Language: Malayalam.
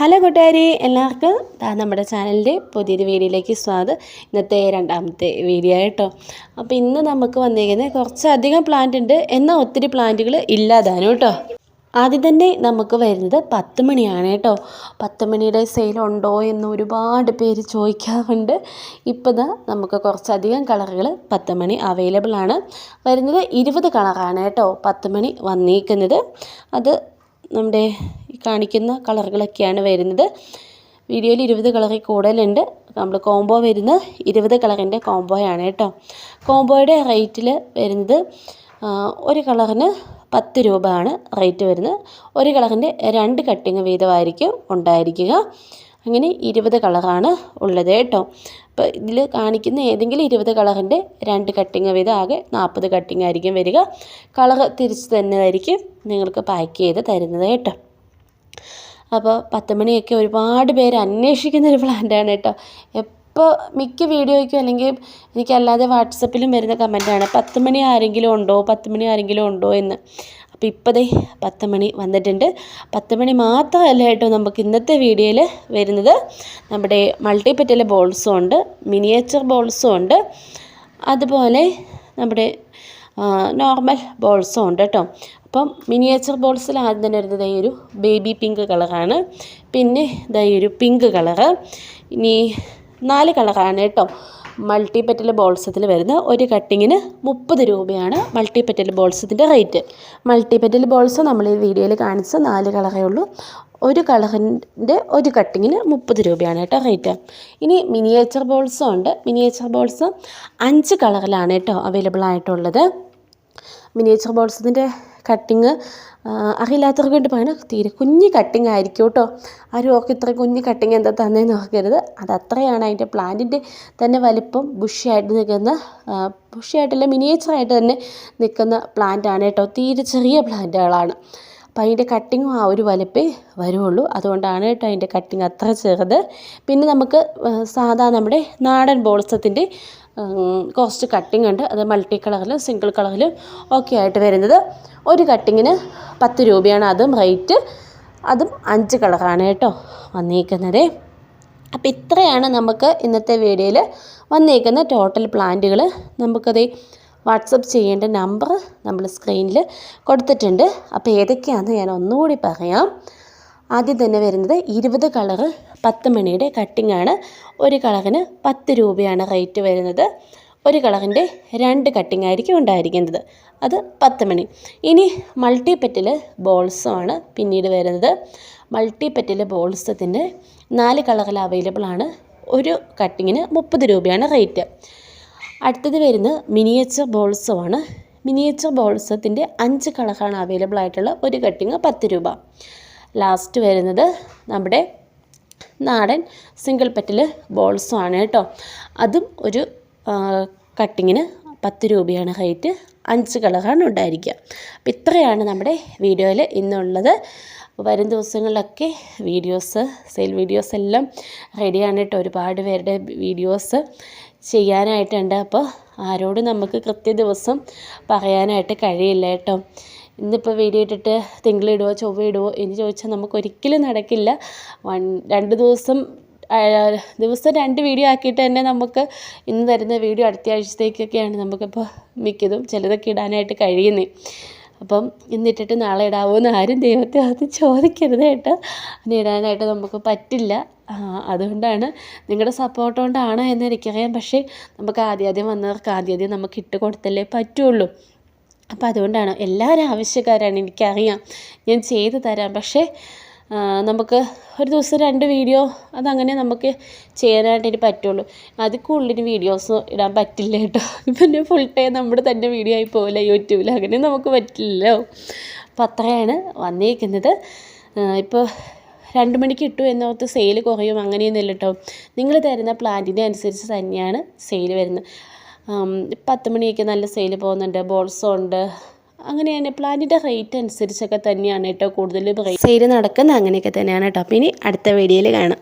ഹലോ കൂട്ടുകാരി എല്ലാവർക്കും നമ്മുടെ ചാനലിന്റെ പുതിയൊരു വീഡിയോയിലേക്ക് സ്വാഗതം. ഇന്നത്തെ രണ്ടാമത്തെ വീഡിയോ കേട്ടോ അപ്പോൾ ഇന്ന് നമുക്ക് വന്നിരിക്കുന്നത് കുറച്ചധികം പ്ലാന്റ് ഉണ്ട്. എന്നാൽ ഒത്തിരി പ്ലാന്റുകൾ ഇല്ലാതാനും കേട്ടോ. ആദ്യം തന്നെ നമുക്ക് വരുന്നത് പത്ത് മണിയാണ് കേട്ടോ. പത്ത് മണിയുടെ സെയിലുണ്ടോ എന്ന് ഒരുപാട് പേര് ചോദിക്കാറുണ്ട്. ഇപ്പോൾ ദാ നമുക്ക് കുറച്ചധികം കളറുകൾ പത്ത് മണി അവൈലബിൾ ആണ്. വരുന്നത് ഇരുപത് കളറാണ് കേട്ടോ പത്ത് മണി വന്നിരിക്കുന്നത് അത് നമ്മുടെ കാണിക്കുന്ന കളറുകളൊക്കെയാണ് വരുന്നത്. വീഡിയോയിൽ ഇരുപത് കളറിൽ കൂടുതലുണ്ട്. നമ്മൾ കോംബോ വരുന്നത് ഇരുപത് കളറിന്റെ കോംബോയാണ് കേട്ടോ. കോംബോയുടെ റേറ്റിൽ വരുന്നത് ഒരു കളറിന് പത്ത് രൂപയാണ് റേറ്റ് വരുന്നത്. ഒരു കളറിന്റെ രണ്ട് കട്ടിങ് വീതമായിരിക്കും ഉണ്ടായിരിക്കുക. അങ്ങനെ ഇരുപത് കളറാണ് ഉള്ളത് കേട്ടോ. അപ്പോൾ ഇതിൽ കാണിക്കുന്ന ഏതെങ്കിലും ഇരുപത് കളറിന്റെ രണ്ട് കട്ടിങ് വീതം ആകെ നാൽപ്പത് കട്ടിങ് ആയിരിക്കും വരിക. കളർ തിരിച്ച് തന്നെ ആയിരിക്കും നിങ്ങൾക്ക് പാക്ക് ചെയ്ത് തരുന്നത് കേട്ടോ. അപ്പോൾ പത്ത് മണിയൊക്കെ ഒരുപാട് പേര് അന്വേഷിക്കുന്ന ഒരു പ്ലാന്റാണ് കേട്ടോ. എപ്പോൾ മിക്ക വീഡിയോയ്ക്കും അല്ലെങ്കിൽ എനിക്കല്ലാതെ വാട്സപ്പിലും വരുന്ന കമന്റാണ് പത്ത് മണി ആരെങ്കിലും ഉണ്ടോ? പത്ത് മണി ആരെങ്കിലും ഉണ്ടോ? എന്ന്. അപ്പോൾ ഇപ്പോഴേ പത്ത് മണി വന്നിട്ടുണ്ട്. പത്ത് മണി മാത്രമല്ല കേട്ടോ നമുക്ക് ഇന്നത്തെ വീഡിയോയിൽ വരുന്നത്. നമ്മുടെ മൾട്ടിപ്പറ്റൽ ബോൾസും ഉണ്ട് മിനിയേച്ചർ ബോൾസും ഉണ്ട്. അതുപോലെ നമ്മുടെ നോർമൽ ബോൾസും ഉണ്ട് കേട്ടോ അപ്പം മിനിയേച്ചർ ബോൾസിൽ ആദ്യം തന്നെ വരുന്നത് ഈ ഒരു ബേബി പിങ്ക് കളറാണ് പിന്നെ ഇതാ ഈ ഒരു പിങ്ക് കളറ് ഇനി നാല് കളറാണ് കേട്ടോ മൾട്ടി പെറ്റൽ ബോൾസത്തിൽ വരുന്ന ഒരു കട്ടിങ്ങിന് മുപ്പത് രൂപയാണ് മൾട്ടി പെറ്റൽ ബോൾസത്തിന്റെ റേറ്റ് മൾട്ടി പെറ്റൽ ബോൾസ് നമ്മൾ ഈ വീഡിയോയിൽ കാണിച്ച നാല് കളറേ ഉള്ളൂ. ഒരു കളറിന്റെ ഒരു കട്ടിങ്ങിന് മുപ്പത് രൂപയാണ് കേട്ടോ റേറ്റ് ഇനി മിനിയേച്ചർ ബോൾസും ഉണ്ട്. മിനിയേച്ചർ ബോൾസ് അഞ്ച് കളറിലാണ് കേട്ടോ അവൈലബിൾ ആയിട്ടുള്ളത്. മിനിയേച്ചർ ബോൾസിന്റെ കട്ടിങ് അറിയില്ലാത്തവർക്ക് വേണ്ടി പറയണം തീരെ കുഞ്ഞ് കട്ടിങ് ആയിരിക്കും കേട്ടോ. ആരും ഓർക്ക് ഇത്ര കുഞ്ഞ് കട്ടിങ് എന്താ തന്നേന്ന് ഓർക്കരുത്. അത് അത്രയാണ് അതിന്റെ പ്ലാന്റിന്റെ തന്നെ വലിപ്പം ബുഷിയായിട്ട് നിൽക്കുന്ന ബുഷിയായിട്ടല്ല മിനിയേച്ചറായിട്ട് തന്നെ നിൽക്കുന്ന പ്ലാന്റാണ് കേട്ടോ. തീരെ ചെറിയ പ്ലാന്റുകളാണ് അപ്പോൾ അതിന്റെ കട്ടിങ്ങും ആ ഒരു വലിപ്പേ വരുള്ളൂ അതുകൊണ്ടാണ് കേട്ടോ അതിന്റെ കട്ടിങ് അത്ര ചെറുത്. പിന്നെ നമുക്ക് സാധാ നമ്മുടെ നാടൻ ബോൾസത്തിന്റെ കുറച്ച് കട്ടിംഗ് ഉണ്ട്. അത് മൾട്ടി കളറിലും സിംഗിൾ കളറിലും ഒക്കെ ആയിട്ട് വരുന്നത്. ഒരു കട്ടിങ്ങിന് പത്ത് രൂപയാണ്. അതും റേറ്റ് അതും അഞ്ച് കളറാണ് കേട്ടോ വന്നിരിക്കുന്നത് അപ്പോൾ ഇത്രയാണ് നമുക്ക് ഇന്നത്തെ വീഡിയോയിൽ വന്നിരിക്കുന്ന ടോട്ടൽ പ്ലാന്റുകൾ നമുക്കത് വാട്സപ്പ് ചെയ്യേണ്ട നമ്പർ നമ്മൾ സ്ക്രീനിൽ കൊടുത്തിട്ടുണ്ട്. അപ്പോൾ ഏതൊക്കെയാണെന്ന് ഞാൻ ഒന്നുകൂടി പറയാം. ആദ്യം തന്നെ വരുന്നത് ഇരുപത് കളറ് പത്ത് മണിയുടെ കട്ടിംഗ് ആണ്. ഒരു കളറിന് പത്ത് രൂപയാണ് റേറ്റ് വരുന്നത്. ഒരു കളറിന്റെ രണ്ട് കട്ടിംഗ് ആയിരിക്കും ഉണ്ടായിരിക്കുന്നത് അത് പത്ത് മണി. ഇനി മൾട്ടി പെറ്റൽ ബോൾസുമാണ് പിന്നീട് വരുന്നത്. മൾട്ടി പെറ്റിൽ ബോൾസത്തിന്റെ നാല് കളറിൽ അവൈലബിൾ ആണ്. ഒരു കട്ടിങ്ങിന് മുപ്പത് രൂപയാണ് റേറ്റ് അടുത്തത് വരുന്നത് മിനിയേച്ചർ ബോൾസുമാണ് മിനിയേച്ചർ ബോൾസത്തിന്റെ അഞ്ച് കളറാണ് അവൈലബിൾ ആയിട്ടുള്ള ഒരു കട്ടിങ് പത്ത് രൂപ. ലാസ്റ്റ് വരുന്നത് നമ്മുടെ നാടൻ സിംഗിൾ പെറ്റിൽ ബോൾസും ആണ് കേട്ടോ. അതും ഒരു കട്ടിങ്ങിന് പത്ത് രൂപയാണ് ഹൈറ്റ് അഞ്ച് കളറാണ് ഉണ്ടായിരിക്കുക. അപ്പോൾ ഇത്രയാണ് നമ്മുടെ വീഡിയോയിൽ ഇന്നുള്ളത്. വരും ദിവസങ്ങളിലൊക്കെ വീഡിയോസ് സെയിൽ വീഡിയോസ് എല്ലാം റെഡിയാണ് കേട്ടോ. ഒരുപാട് പേരുടെ വീഡിയോസ് ചെയ്യാനായിട്ടുണ്ട്. അപ്പോൾ ആരോടും നമുക്ക് കൃത്യ ദിവസം പറയാനായിട്ട് കഴിയില്ല കേട്ടോ. ഇന്നിപ്പോൾ വീഡിയോ ഇട്ടിട്ട് തിങ്കളിടുവോ ചൊവ്വ ഇടുവോ എന്ന് ചോദിച്ചാൽ നമുക്ക് ഒരിക്കലും നടക്കില്ല. വൺ രണ്ട് ദിവസം ദിവസം രണ്ട് വീഡിയോ ആക്കിയിട്ട് തന്നെ നമുക്ക് ഇന്ന് തരുന്ന വീഡിയോ അടുത്ത ആഴ്ചത്തേക്കൊക്കെയാണ് നമുക്കിപ്പോൾ മിക്കതും ചിലതൊക്കെ ഇടാനായിട്ട് കഴിയുന്നത് അപ്പം ഇന്നിട്ടിട്ട് നാളെ ഇടാവോ എന്ന് ആരും ദൈവത്തെ അത് ചോദിക്കരുത് കേട്ടോ. ഇടാനായിട്ട് നമുക്ക് പറ്റില്ല. അതുകൊണ്ടാണ് നിങ്ങളുടെ സപ്പോർട്ട് കൊണ്ടാണ് എന്ന് എനിക്കറിയാം. പക്ഷേ നമുക്ക് ആദ്യാദ്യം ആദ്യം വന്നവർക്ക് ആദ്യം ആദ്യം നമുക്ക് ഇട്ട് കൊടുത്തല്ലേ പറ്റുള്ളൂ. അപ്പോൾ അതുകൊണ്ടാണ് എല്ലാവരും ആവശ്യക്കാരാണ് എനിക്കറിയാം. ഞാൻ ചെയ്തു തരാം. പക്ഷേ നമുക്ക് ഒരു ദിവസം രണ്ട് വീഡിയോ അതങ്ങനെ നമുക്ക് ചെയ്യാനായിട്ട് ഇനി പറ്റുള്ളൂ. അതിൽ വീഡിയോസ് ഇടാൻ പറ്റില്ല കേട്ടോ. പിന്നെ ഫുൾ ടൈം നമ്മുടെ തന്നെ വീഡിയോ ആയി പോകില്ല യൂട്യൂബിൽ. അങ്ങനെ നമുക്ക് പറ്റില്ലല്ലോ. അപ്പോൾ അത്രയാണ് വന്നിരിക്കുന്നത് ഇപ്പോൾ രണ്ട് മണിക്ക് കിട്ടും എന്നോർത്ത് സെയിൽ കുറയും അങ്ങനെയൊന്നുമില്ല കേട്ടോ. നിങ്ങൾ തരുന്ന പ്ലാന്റിനെ അനുസരിച്ച് തന്നെയാണ് സെയിൽ വരുന്നത്. പത്ത് മണിയൊക്കെ നല്ല സെയിൽ പോകുന്നുണ്ട് ബോൾസോ ഉണ്ട്. അങ്ങനെ തന്നെ പ്ലാന്റിന്റെ റേറ്റ് അനുസരിച്ചൊക്കെ തന്നെയാണ് കേട്ടോ കൂടുതൽ സെയിൽ നടക്കുന്നത് അങ്ങനെയൊക്കെ തന്നെയാണ് കേട്ടോ. അപ്പം ഇനി അടുത്ത വീഡിയോയിൽ കാണാം.